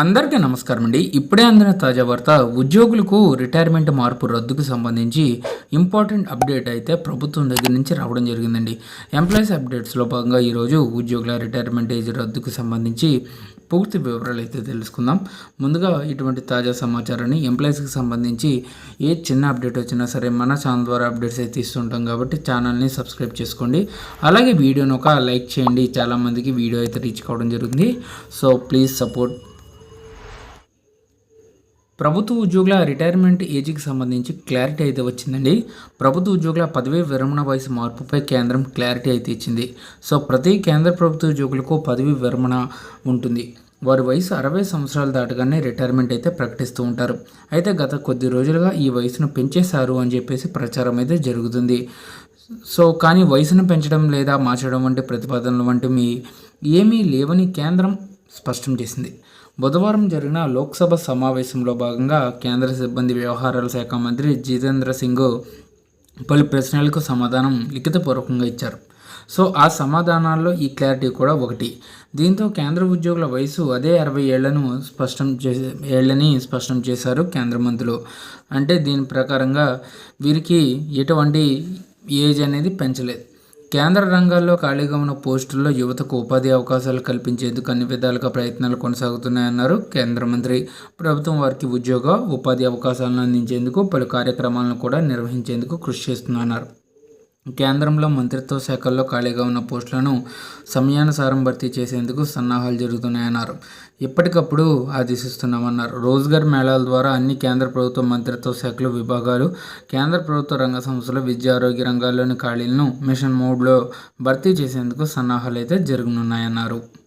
అందరికీ నమస్కారం అండి. ఇప్పుడే అందిన తాజా వార్త ఉద్యోగులకు రిటైర్మెంట్ మార్పు రద్దుకు సంబంధించి ఇంపార్టెంట్ అప్డేట్ అయితే ప్రభుత్వం దగ్గర నుంచి రావడం జరిగిందండి. ఎంప్లాయీస్ అప్డేట్స్లో భాగంగా ఈరోజు ఉద్యోగుల రిటైర్మెంట్ ఏజ్ రద్దుకు సంబంధించి పూర్తి వివరాలు అయితే తెలుసుకుందాం. ముందుగా ఇటువంటి తాజా సమాచారాన్ని ఎంప్లాయీస్కి సంబంధించి ఏ చిన్న అప్డేట్ వచ్చినా సరే మన ఛానల్ ద్వారా అప్డేట్స్ అయితే ఇస్తుంటాం కాబట్టి ఛానల్ని సబ్స్క్రైబ్ చేసుకోండి. అలాగే వీడియోని ఒక లైక్ చేయండి. చాలామందికి వీడియో అయితే రీచ్ కావడం జరుగుతుంది. సో ప్లీజ్ సపోర్ట్ ప్రభుత్వ ఉద్యోగుల రిటైర్మెంట్ ఏజ్కి సంబంధించి క్లారిటీ అయితే వచ్చిందండి. ప్రభుత్వ ఉద్యోగుల పదవీ విరమణ వయసు మార్పుపై కేంద్రం క్లారిటీ అయితే ఇచ్చింది. సో ప్రతి కేంద్ర ప్రభుత్వ ఉద్యోగులకు పదవీ విరమణ ఉంటుంది. వారి వయసు అరవై సంవత్సరాలు దాటగానే రిటైర్మెంట్ అయితే ప్రకటిస్తూ ఉంటారు. అయితే గత కొద్ది రోజులుగా ఈ వయసును పెంచేశారు అని చెప్పేసి ప్రచారం అయితే జరుగుతుంది. సో కానీ వయసును పెంచడం లేదా మార్చడం వంటి ప్రతిపాదనలు వంటివి ఏమీ లేవని కేంద్రం స్పష్టం చేసింది. బుధవారం జరిగిన లోక్సభ సమావేశంలో భాగంగా కేంద్ర సిబ్బంది వ్యవహారాల శాఖ మంత్రి జితేంద్ర సింగ్ పలు ప్రశ్నలకు సమాధానం లిఖితపూర్వకంగా ఇచ్చారు. సో ఆ సమాధానాల్లో ఈ క్లారిటీ కూడా ఒకటి. దీంతో కేంద్ర ఉద్యోగుల వయసు అదే అరవై ఏళ్ళను స్పష్టం చేసే ఏళ్ళని స్పష్టం చేశారు కేంద్ర మంత్రులు. అంటే దీని ప్రకారంగా వీరికి ఎటువంటి ఏజ్ అనేది పెంచలేదు. కేంద్ర రంగాల్లో ఖాళీగా ఉన్న పోస్టుల్లో యువతకు ఉపాధి అవకాశాలు కల్పించేందుకు అన్ని విధాలుగా ప్రయత్నాలు కొనసాగుతున్నాయన్నారు కేంద్ర మంత్రి. ప్రభుత్వం వారికి ఉద్యోగ ఉపాధి అవకాశాలను అందించేందుకు పలు కార్యక్రమాలను కూడా నిర్వహించేందుకు కృషి చేస్తున్నారు కేంద్రంలో మంత్రిత్వ శాఖల్లో ఖాళీగా ఉన్న పోస్టులను సమయానుసారం భర్తీ చేసేందుకు సన్నాహాలు జరుగుతున్నాయన్నారు. ఎప్పటికప్పుడు ఆదేశిస్తున్నామన్నారు. రోజ్గార్ మేళాల ద్వారా అన్ని కేంద్ర ప్రభుత్వ మంత్రిత్వ శాఖలు విభాగాలు కేంద్ర ప్రభుత్వ రంగ సంస్థలు విద్య ఆరోగ్య రంగాల్లోని ఖాళీలను మిషన్ మోడ్లో భర్తీ చేసేందుకు సన్నాహాలు అయితే జరగనున్నాయన్నారు.